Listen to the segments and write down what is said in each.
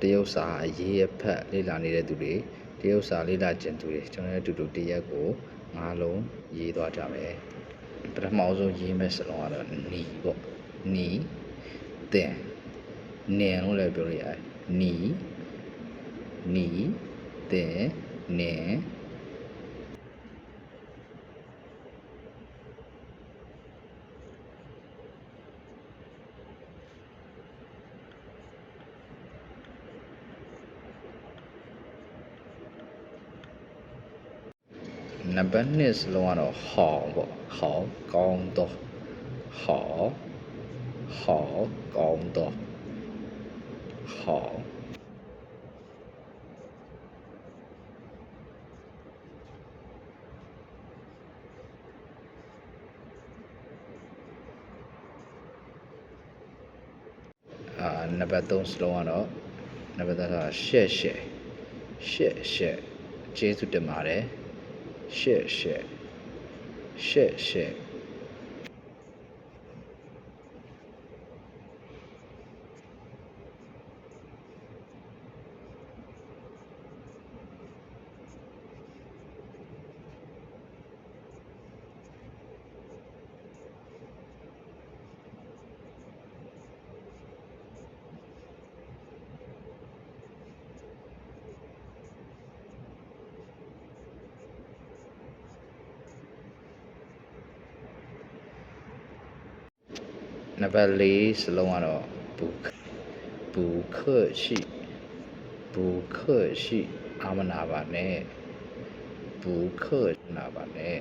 တရုတ်စာအရေးအဖက်လေ့လာနေတဲ့သူတွေတရုတ်စာလေ့လာကျင်သူတွေကျွန်တော်တို့အတူတူတရက်ကိုငါးလုံးရေးသွားကြမယ်ပထမအဆုံးရေးမယ့်စလုံးကတော့နီပေါ့နီတင်နင်လို့လည်းပြောလို့ရတယ်နီနီတင်နင် နံပါတ်2စလုံးကတော့ဟောင်းပေါ့ဟောင်းကောင်းတော့ဟောင်းဟောင်းကောင်းတော့ဟောင်းအာနံပါတ်3စလုံးကတော့နံပါတ်3ကရှက်ရှက်ရှက်ရှက်ကျေးဇူးတင်ပါတယ် ရှက်ရှက် နံပါတ်၄စလုံးကတော့ဘူခဘူခရှိဘူခရှိအာမနာပါနဲ့ဘူခနာပါနဲ့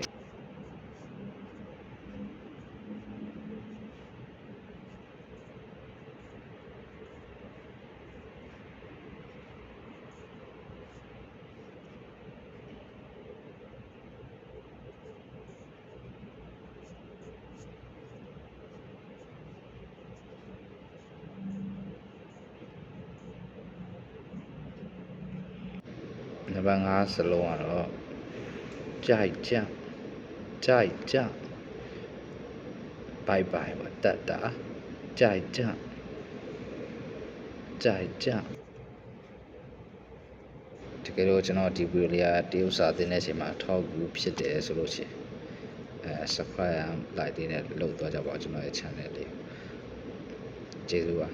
နံပါတ်၅စလုံးကတော့ကြိုက်ကြကြိုက်ကြဘိုင်ဘိုင်ပါတတ်တာကြိုက်ကြကြိုက်ကြတကယ်လို့ကျွန်တော်ဒီဗီဒီယိုလေးကတရုတ်စာသင်တဲ့အချိန်မှာထောက်ကူဖြစ်တယ်ဆိုလို့ရှိရင်အဲ subscribe like လေးနဲ့လုပ်သွားကြပါဦးကျွန်တော်ရဲ့ channel လေးကျေးဇူးပါ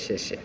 ရှေ့ရှေ့